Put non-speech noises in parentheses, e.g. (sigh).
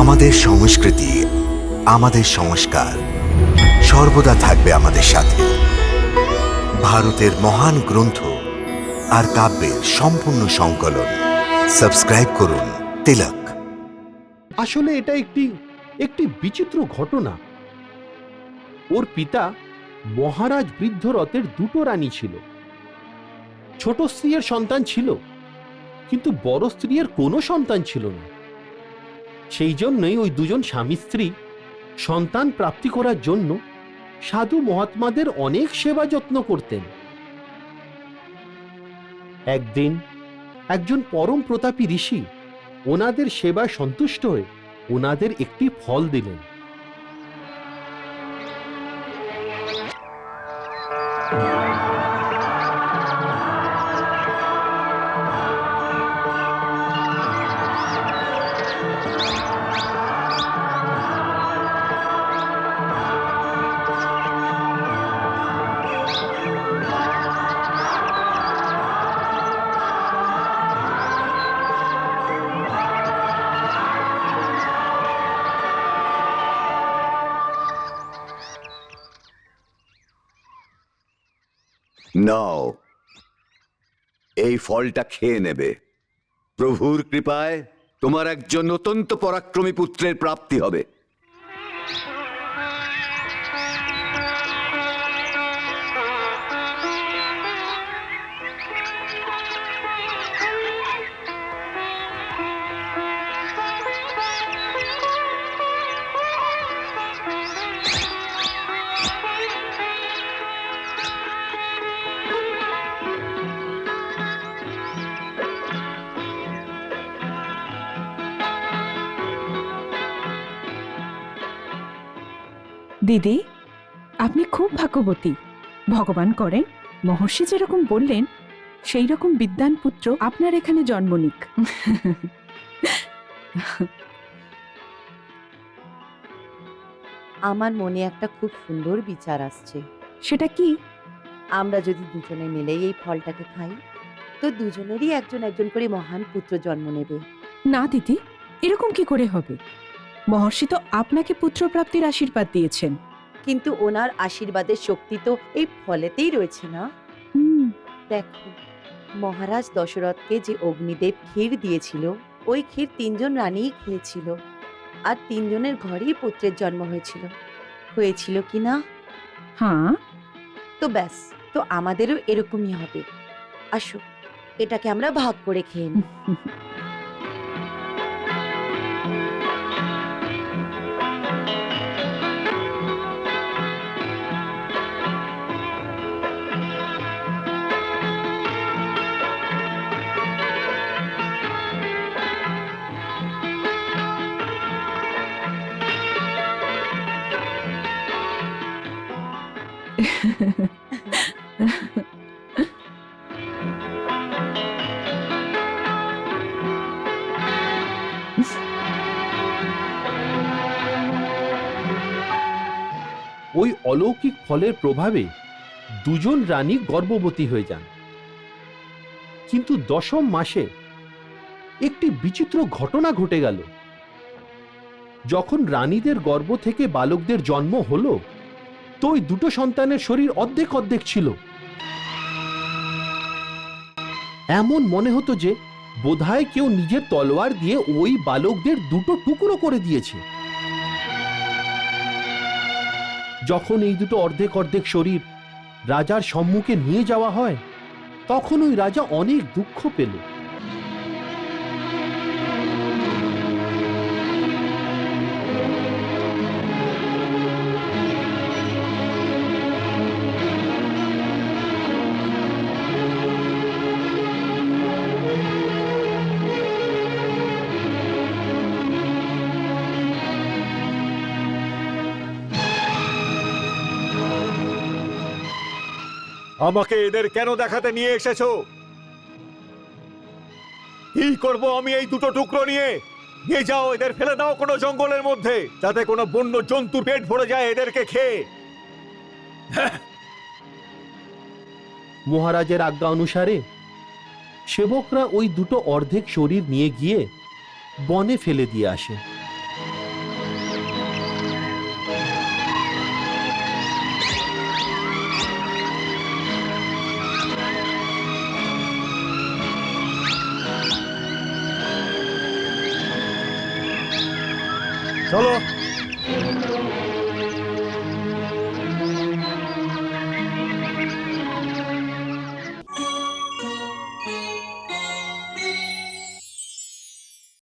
আমাদের সংস্কৃতি, আমাদের সংস্কার সর্বদা থাকবে আমাদের সাথে। ভারতের মহান গ্রন্থ আর কাব্যের সম্পূর্ণ সংকলন। সাবস্ক্রাইব করুন তিলক। আসলে এটা একটি একটি বিচিত্র ঘটনা। ওর পিতা মহারাজ বৃদ্ধরথের দুটো রানী ছিল। ছোট স্ত্রীর সন্তান ছিল, কিন্তু বড় স্ত্রীর কোনো সন্তান ছিল না। সেই জন্যই ওই দুজন স্বামী স্ত্রী সন্তান প্রাপ্তি করার জন্য সাধু মহাত্মাদের অনেক সেবা যত্ন করতেন। একদিন একজন পরম প্রতাপী ঋষি ওনাদের সেবা সন্তুষ্ট হয়ে ওনাদের একটি ফল দিলেন। নাও। এই ফলটা খেয়ে নেবে। প্রভুর কৃপায় তোমার একজন অত্যন্ত পরাক্রমী পুত্রের প্রাপ্তি হবে। দিদি আপনি খুব ভাগ্যবতী। ভগবান করেন মহর্ষি যেরকম বললেন সেই রকম বিদ্যান পুত্র আপনার এখানে জন্ম নিক। আমার মনে একটা খুব সুন্দর বিচার আসছে। সেটা কি? আমরা যদি দুজনে মিলে এই ফলটাকে খাই তো দুজনেরই একজন একজন করে মহান পুত্র জন্ম নেবে। না দিদি এরকম কি করে হবে? মহর্ষি তো আপনাকে পুত্রপ্রাপ্তির আশীর্বাদ দিয়েছেন। কিন্তু ওনার আশীর্বাদের শক্তি তো এই ফলেতেই রয়েছে না? দেখো মহারাজ দশরথকে যে অগ্নিদেব ক্ষীর দিয়েছিল ওই ক্ষীর তিনজন রানীই খেয়েছিল। আর তিনজনের ঘরেই পুত্রের জন্ম হয়েছিল। হয়েছিল কি না? হ্যাঁ। তো ব্যাস তো আমাদেরও এরকমই হবে। আসো এটাকে আমরা ভাগ করে খেয়ে নিই। (laughs) (laughs) ওই অলৌকিক ফলের প্রভাবে দুজন রানী গর্ভবতী হয়ে যান। কিন্তু দশম মাসে একটি বিচিত্র ঘটনা ঘটে গেল। যখন রানীদের গর্ভ থেকে বালকদের জন্ম হলো তো ওই দুটো সন্তানের শরীর অর্ধেক অর্ধেক ছিল। এমন মনে হতো যে, বোধহয় কেউ নিজের তলোয়ার দিয়ে ওই বালকদের দুটো টুকরো করে দিয়েছে। যখন এই দুটো অর্ধেক অর্ধেক শরীর রাজার সম্মুখে নিয়ে যাওয়া হয়, তখন ওই রাজা অনেক দুঃখ পেল। আমাকে এদের কেন দেখাতে নিয়ে এসেছ? কি করব আমি এই দুটো টুকরো নিয়ে? নিয়ে যাও, এদের ফেলে দাও কোনো জঙ্গলের মধ্যে, যাতে কোনো বন্য জন্তু পেট ভরে যায় এদেরকে খেয়ে। (laughs) মহারাজের আজ্ঞা অনুসারে, সেবকরা ওই দুটো অর্ধেক শরীর নিয়ে গিয়ে বনে ফেলে দিয়ে আসে। Dulu.